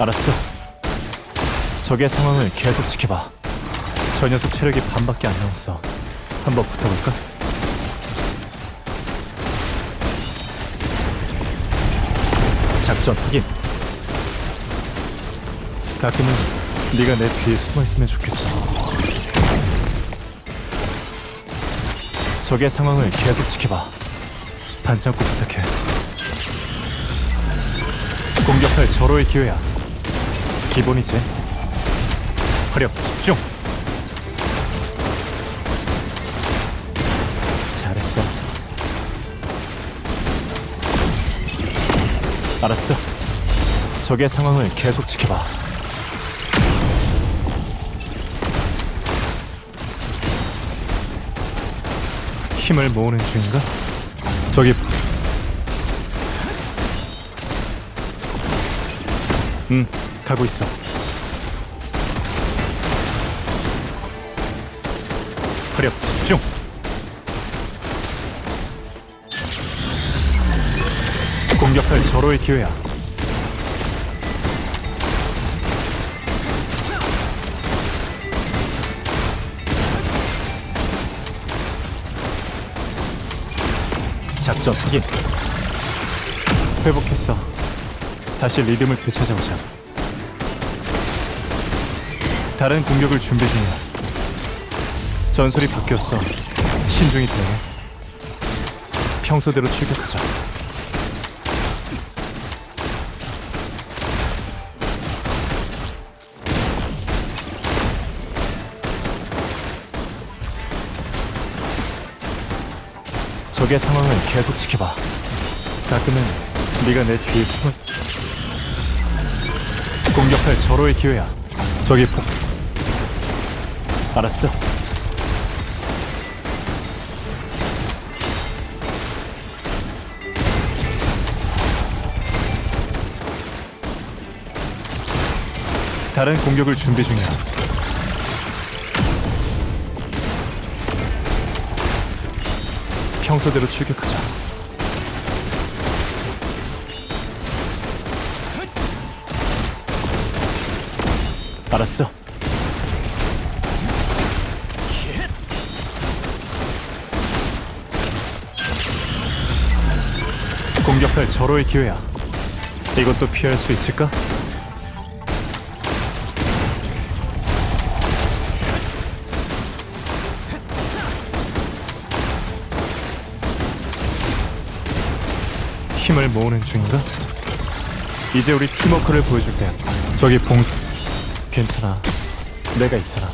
알았어. 적의 상황을 계속 지켜봐. 저 녀석 체력이 반밖에 안 남았어. 한번 붙어볼까? 작전 확인. 가끔은 네가 내 뒤에 숨어 있으면 좋겠어. 적의 상황을 계속 지켜봐. 반창고 부탁해. 공격할 절호의 기회야. 기본이지. 화력 집중. 잘했어. 알았어. 적의 상황을 계속 지켜봐. 힘을 모으는 중인가? 저기 응, 가고 있어. 화력 집중. 공격할 절호의 기회야. 작전 확인. 회복했어. 다시 리듬을 되찾아보자. 다른 공격을 준비 중이야. 전술이 바뀌었어. 신중히 대해. 평소대로 출격하자. 적의 상황을 계속 지켜봐. 가끔은 네가 내 뒤에 숨어. 공격할 절호의 기회야. 저기 폭. 알았어. 다른 공격을 준비 중이야. 평소대로 출격하자. 알았어. 공격할 절호의 기회야. 이것도 피할 수 있을까? 힘을 모으는 중인가? 이제 우리 팀워크를 보여줄 때야. 저기 봉... 괜찮아. 내가 있잖아.